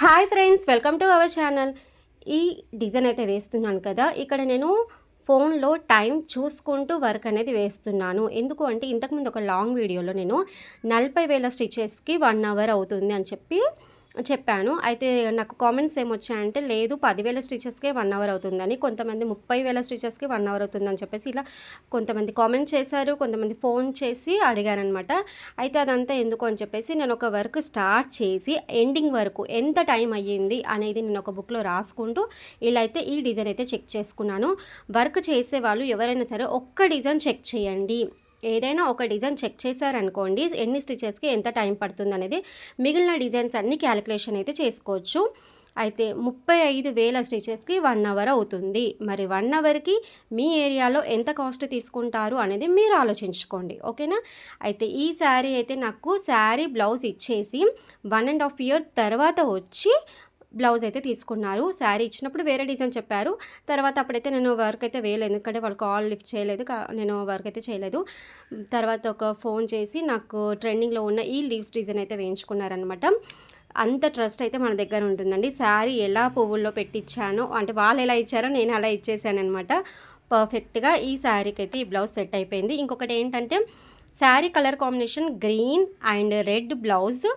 Hi friends welcome to our channel. ఈ design అయితే వేస్తున్నాను కదా ఇక్కడ నేను ఫోన్లో టైం చూసుకుంటూ వర్క్ అనేది వేస్తున్నాను. ఎందుకు అంటే ఇంతకుముందు ఒక లాంగ్ వీడియోలో నేను నలభై వేల స్టిచెస్కి వన్ అవర్ అవుతుంది అని చెప్పి చెప్పాను. అయితే నాకు కామెంట్స్ ఏమొచ్చాయంటే లేదు పదివేల స్టిచెస్కే వన్ అవర్ అవుతుందని కొంతమంది ముప్పై వేల స్టిచెస్కి వన్ అవర్ అవుతుందని చెప్పేసి ఇలా కొంతమంది కామెంట్ చేశారు కొంతమంది ఫోన్ చేసి అడిగారనమాట అయితే అదంతా ఎందుకు అని చెప్పేసి నేను ఒక వర్క్ స్టార్ట్ చేసి ఎండింగ్ వరకు ఎంత టైం అయ్యింది అనేది నేను ఒక బుక్లో రాసుకుంటూ ఇలా అయితే ఈ డిజైన్ అయితే చెక్ చేసుకున్నాను. వర్క్ చేసే వాళ్ళు ఎవరైనా సరే ఒక్క డిజైన్ చెక్ చేయండి. ఏదైనా ఒక డిజైన్ చెక్ చేశారనుకోండి ఎన్ని స్టిచెస్కి ఎంత టైం పడుతుంది అనేది మిగిలిన డిజైన్స్ అన్ని క్యాలిక్యులేషన్ అయితే చేసుకోవచ్చు. అయితే ముప్పై ఐదు వేల స్టిచెస్కి వన్ అవర్ అవుతుంది. మరి వన్ అవర్కి మీ ఏరియాలో ఎంత కాస్ట్ తీసుకుంటారు అనేది మీరు ఆలోచించుకోండి. ఓకేనా? అయితే ఈ శారీ అయితే నాకు శారీ బ్లౌజ్ ఇచ్చేసి వన్ అండ్ హాఫ్ ఇయర్ తర్వాత వచ్చి బ్లౌజ్ అయితే తీసుకున్నారు. శారీ ఇచ్చినప్పుడు వేరే డిజైన్ చెప్పారు. తర్వాత అప్పుడైతే నేను వర్క్ అయితే వేయలేదు. ఎందుకంటే వాళ్ళు కాల్ లిఫ్ట్ చేయలేదు. కా- నేను వర్క్ అయితే చేయలేదు. తర్వాత ఒక ఫోన్ చేసి నాకు ట్రెండింగ్లో ఉన్న ఈ లీవ్స్ డిజైన్ అయితే వేయించుకున్నారనమాట అంత ట్రస్ట్ అయితే మన దగ్గర ఉంటుందండి. శారీ ఎలా పువ్వుల్లో పెట్టించానో అంటే వాళ్ళు ఎలా ఇచ్చారో నేను అలా ఇచ్చేసాను అనమాట పర్ఫెక్ట్గా ఈ శారీకి అయితే ఈ బ్లౌజ్ సెట్ అయిపోయింది. ఇంకొకటి ఏంటంటే sari colour combination green and red blouse.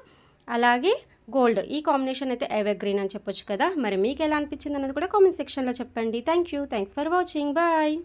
అలాగే గోల్డ్. ఈ కాంబినేషన్ అయితే ఎవర్ గ్రీన్ అని చెప్పొచ్చు కదా. మరి మీకు ఎలా అనిపించింది అనేది కూడా కామెంట్ సెక్షన్లో చెప్పండి. Thank you thanks for watching bye